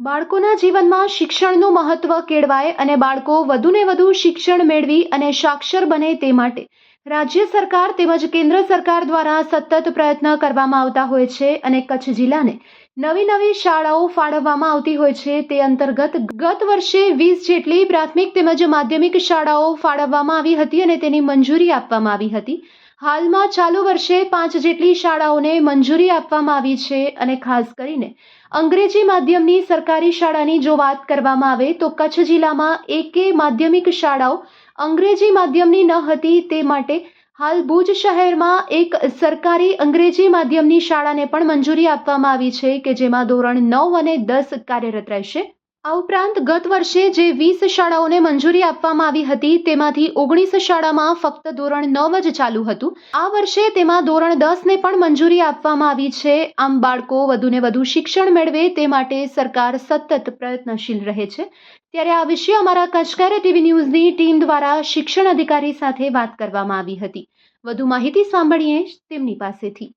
બાળકોના જીવનમાં શિક્ષણનું મહત્વ કેળવાય અને બાળકો વધુને વધુ શિક્ષણ મેળવી અને સાક્ષર બને તે માટે રાજ્ય સરકાર તેમજ કેન્દ્ર સરકાર દ્વારા સતત પ્રયત્ન કરવામાં આવતા હોય છે અને કચ્છ જિલ્લાને નવી નવી શાળાઓ ફાળવવામાં આવતી હોય છે તે અંતર્ગત ગત વર્ષે વીસ જેટલી પ્રાથમિક તેમજ માધ્યમિક શાળાઓ ફાળવવામાં આવી હતી અને તેની મંજૂરી આપવામાં આવી હતી. હાલમાં ચાલુ વર્ષે પાંચ જેટલી શાળાઓને મંજૂરી આપવામાં આવી છે અને ખાસ કરીને અંગ્રેજી માધ્યમની સરકારી શાળાની જો વાત કરવામાં આવે તો કચ્છ જિલ્લામાં એકે માધ્યમિક શાળાઓ અંગ્રેજી માધ્યમની ન હતી તે માટે હાલ ભુજ શહેરમાં એક સરકારી અંગ્રેજી માધ્યમની શાળાને પણ મંજૂરી આપવામાં આવી છે કે જેમાં ધોરણ નવ અને દસ કાર્યરત રહેશે. આ ઉપરાંત ગત વર્ષે જે વીસ શાળાઓને મંજૂરી આપવામાં આવી હતી, તેમાંથી ઓગણીસ શાળામાં ફક્ત ધોરણ નવ જ ચાલુ હતું. આ વર્ષે તેમાં ધોરણ દસને પણ મંજૂરી આપવામાં આવી છે. આમ બાળકો વધુને વધુ શિક્ષણ મેળવે તે માટે સરકાર સતત પ્રયત્નશીલ રહે છે. ત્યારે આ વિશે અમારા કચકારે ટીવી ન્યૂઝની ટીમ દ્વારા શિક્ષણ અધિકારી સાથે વાત કરવામાં આવી હતી. વધુ માહિતી સાંભળીએ તેમની પાસેથી.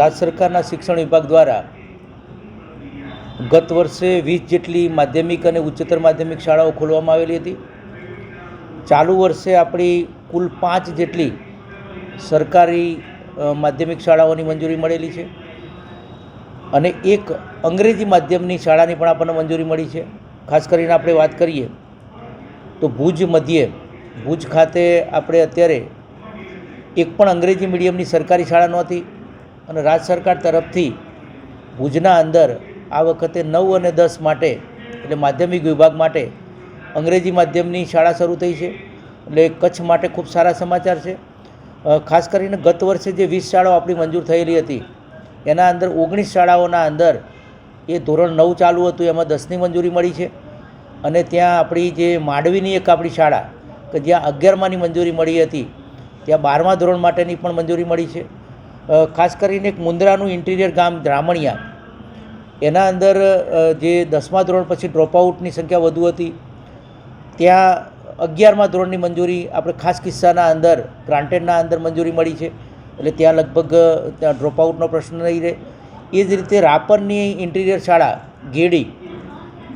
રાજ્ય સરકારના શિક્ષણ વિભાગ દ્વારા ગત વર્ષે વીસ જેટલી માધ્યમિક અને ઉચ્ચતર માધ્યમિક શાળાઓ ખોલવામાં આવેલી હતી. ચાલુ વર્ષે આપણી કુલ પાંચ જેટલી સરકારી માધ્યમિક શાળાઓની મંજૂરી મળેલી છે અને એક અંગ્રેજી માધ્યમની શાળાની પણ આપણને મંજૂરી મળી છે. ખાસ કરીને આપણે વાત કરીએ તો ભુજ મધ્યે, ભુજ ખાતે આપણે અત્યારે એક પણ અંગ્રેજી મીડિયમની સરકારી શાળા નહોતી અને રાજ્ય સરકાર તરફથી ભુજના અંદર આ વખતે નવ અને દસ માટે, એટલે માધ્યમિક વિભાગ માટે અંગ્રેજી માધ્યમની શાળા શરૂ થઈ છે. એટલે કચ્છ માટે ખૂબ સારા સમાચાર છે. ખાસ કરીને ગત વર્ષે જે વીસ શાળાઓ આપણી મંજૂર થયેલી હતી, એના અંદર ઓગણીસ શાળાઓના અંદર એ ધોરણ નવ ચાલુ હતું, એમાં દસની મંજૂરી મળી છે. અને ત્યાં આપણી જે માંડવીની એક આપણી શાળા, કે જ્યાં અગિયારમાની મંજૂરી મળી હતી, ત્યાં બારમા ધોરણ માટેની પણ મંજૂરી મળી છે. ખાસ કરીને એક મુંદ્રાનું ઇન્ટિરિયર ગામ રામણિયા એના અંદર જે દસમા ધોરણ પછી ડ્રોપઆઉટની સંખ્યા વધુ હતી, ત્યાં અગિયારમા ધોરણની મંજૂરી આપણે ખાસ કિસ્સાના અંદર ગ્રાન્ટેડના અંદર મંજૂરી મળી છે. એટલે ત્યાં લગભગ ત્યાં ડ્રોપઆઉટનો પ્રશ્ન નહીં રહે. એ જ રીતે રાપરની ઇન્ટિરિયર શાળા, ગેડી,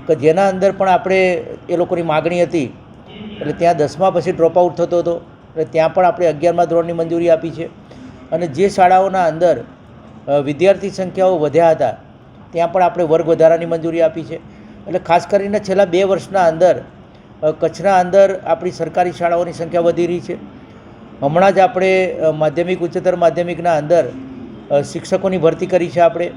કે જેના અંદર પણ આપણે એ લોકોની માગણી હતી. એટલે ત્યાં દસમા પછી ડ્રોપઆઉટ થતો હતો. એટલે ત્યાં પણ આપણે અગિયારમા ધોરણની મંજૂરી આપી છે. અને જે શાળાઓના અંદર વિદ્યાર્થી સંખ્યાઓ વધ્યા હતા ત્યાં પણ આપણે વર્ગ વધારાની મંજૂરી આપી છે. એટલે ખાસ કરીને છેલ્લા બે વર્ષના અંદર કચ્છના અંદર આપણી સરકારી શાળાઓની સંખ્યા વધી રહી છે. હમણાં જ આપણે માધ્યમિક, ઉચ્ચતર માધ્યમિકના અંદર શિક્ષકોની ભરતી કરી છે આપણે.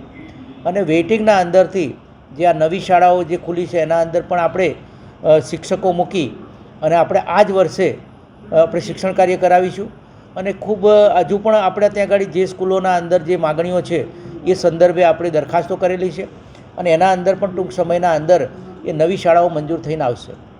અને વેઇટિંગના અંદરથી જે આ નવી શાળાઓ જે ખુલી છે એના અંદર પણ આપણે શિક્ષકો મૂકી અને આપણે આ જ વર્ષે આપણે શિક્ષણ કાર્ય કરાવીશું. અને ખૂબ હજુ પણ આપણે ત્યાં આગળ જે સ્કૂલોના અંદર જે માગણીઓ છે એ સંદર્ભે આપણે દરખાસ્તો કરેલી છે અને એના અંદર પણ ટૂંક સમયના અંદર એ નવી શાળાઓ મંજૂર થઈને આવશે.